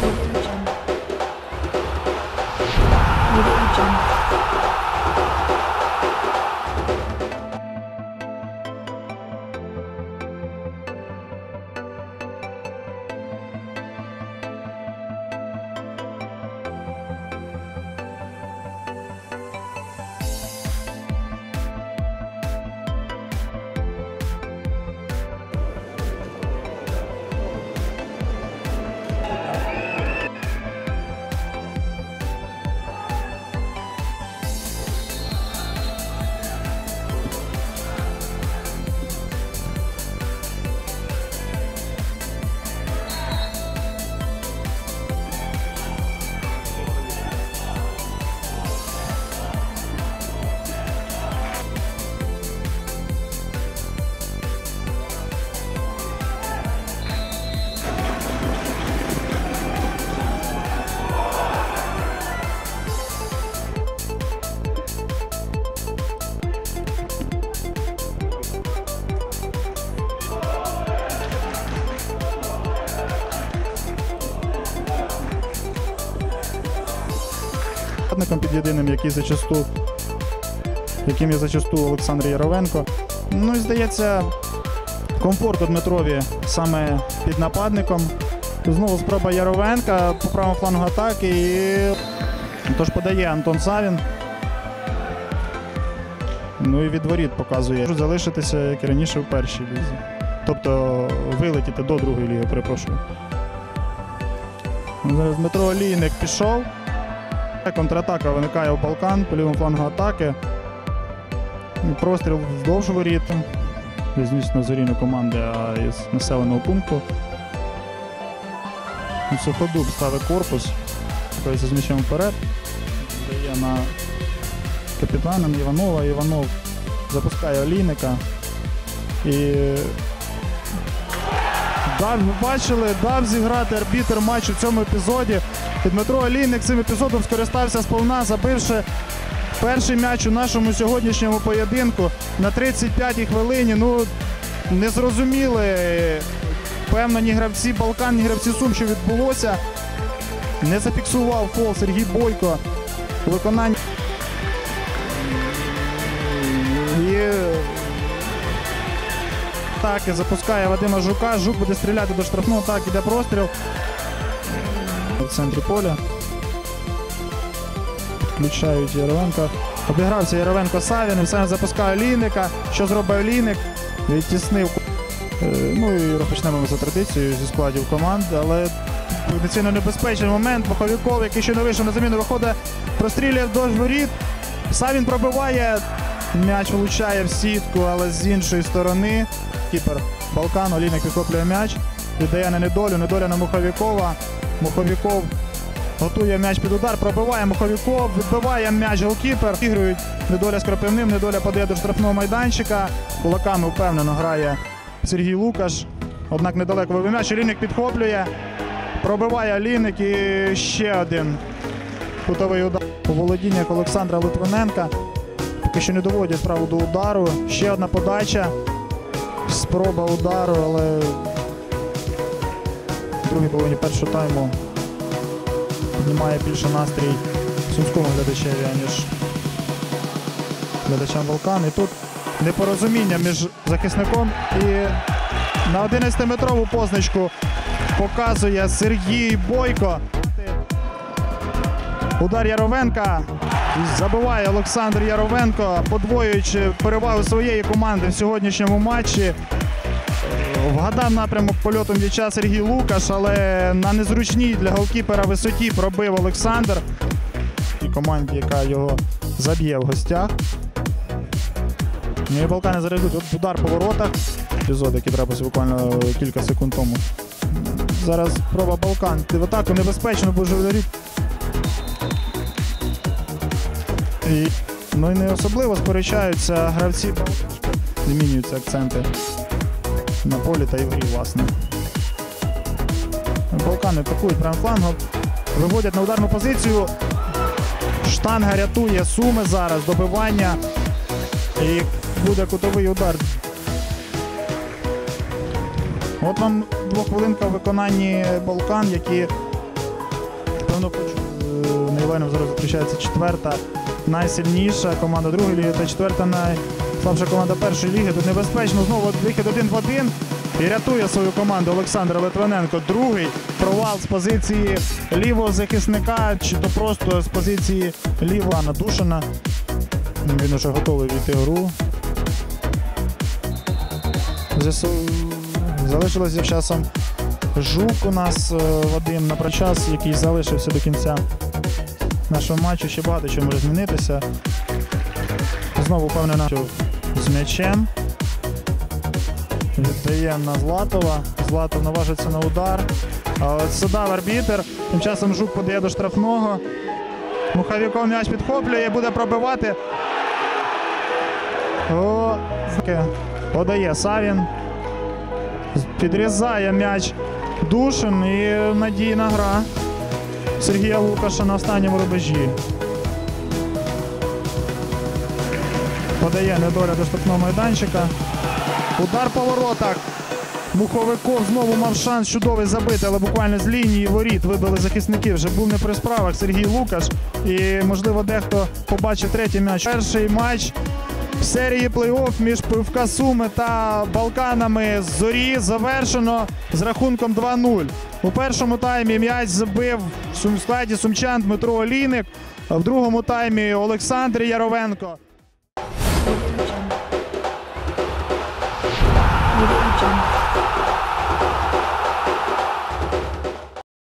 Thank you. Нападником під єдиним, який зачасту, яким є зачасту Олександр Яровенко. Ну і здається, комфорт у Дмитрові саме під нападником. Знову спроба Яровенка по правому флангу атаки. І... Тож подає Антон Савін. Ну і від показує. Можуть залишитися, як і раніше, в першій лізі. Тобто вилетіти до другої ліги, перепрошую. Ну, Зараз Дмитро Олійник пішов. Контратака виникає у Балкан по лівому флангу атаки. Простріл вздовж воріт. Звісно, зорі не команди, а із населеного пункту. Суходуб ставить корпус. З м'ячем вперед. Дає на капітана Іванова. Іванов запускає олійника. І дав, ви бачили, дав зіграти арбітер матчу в цьому епізоді. І Дмитро Олійник цим епізодом скористався сповна, забивши перший м'яч у нашому сьогоднішньому поєдинку на 35-й хвилині. Ну, не зрозуміли, певно, ні гравці Балкан, ні гравці Сум, що відбулося. Не зафіксував фол Сергій Бойко так, і запускає Вадима Жука. Жук буде стріляти до штрафного. Так, іде простріл. В центрі поля. Підключають Яровенка. Обігрався Яровенко Савін. Савін запускає Олійника. Що зробив Олійник? Відтіснив. Е, Ну і розпочнемо ми за традицією зі складів команд, але потенційно небезпечний момент. Маховіков, який ще не вийшов на заміну, виходить, прострілює вдовж воріт. Савін пробиває. М'яч влучає в сітку, але з іншої сторони. Кіпер Балкан, Олійник підхоплює м'яч. Віддає на недолю. Недоля на Муховікова. Муховіков готує м'яч під удар, пробиває Муховіков, відбиває м'яч голкіпер. Ігрують недоля з Кропивним, недоля подає до штрафного майданчика. Кулаками впевнено грає Сергій Лукаш. Однак недалеко вибив м'яч. Олійник підхоплює. Пробиває Олійник і ще один кутовий удар. У володіннях Олександра Литвиненка. Поки що не доводять справу до удару. Ще одна подача. Спроба удару, але в другій половині першого тайму піднімає більше настрій сумському глядачеві, аніж глядачам Волкан. І тут непорозуміння між захисником і на 11-метрову позначку показує Сергій Бойко. Удар Яровенка. Забиває Олександр Яровенко, подвоюючи перевагу своєї команди в сьогоднішньому матчі. Е, Вгадав напрямок польоту м'яча Сергій Лукаш, але на незручній для голкіпера висоті пробив Олександр. І команді, яка його заб'є в гостях. Ну і Балкани зарядуть удар по воротах. Епізод, який трапився буквально кілька секунд тому. Зараз спроба Балкан. В атаку небезпечно, бо живодарі. І, ну і не особливо сперечаються гравці. Змінюються акценти на полі та і грі, власне. Балкани атакують правим флангом, виводять на ударну позицію. Штанга рятує суми зараз, добивання. І буде кутовий удар. От вам двохвилинка в виконанні Балкан, які хочу. Е, зараз зустрічається четверта найсильніша команда другої ліги та четверта найслабша команда першої ліги. Тут небезпечно знову вихід один в один. І рятує свою команду Олександр Литвиненко. Другий провал з позиції лівого захисника, чи то просто з позиції лівого Надушина. Він уже готовий війти гру. ЗСУ залишилося часом Жук у нас е, Вадим на час, який залишився до кінця нашого матчу. Ще багато чого може змінитися. Знову впевнена що з м'ячем. Віддає на Златова. Златов наважиться на удар. Судав арбітер. Тим часом Жук подає до штрафного. Мухавіков м'яч підхоплює буде пробивати. О. Подає Савін. Підрізає м'яч Душин і надійна гра Сергія Лукаша на останньому рубежі. Подає недоля до штрафного майданчика. Удар по воротах. Муховиков знову мав шанс чудовий забити, але буквально з лінії воріт вибили захисники. Вже був не при справах Сергій Лукаш. І, можливо, дехто побачив третій м'яч. Перший матч в серії плей-офф між ПФК Суми та Балканами зорі завершено з рахунком 2-0. У першому таймі м'яч забив в складі сумчан Дмитро Олійник. В другому таймі Олександр Яровенко. Media Jungle.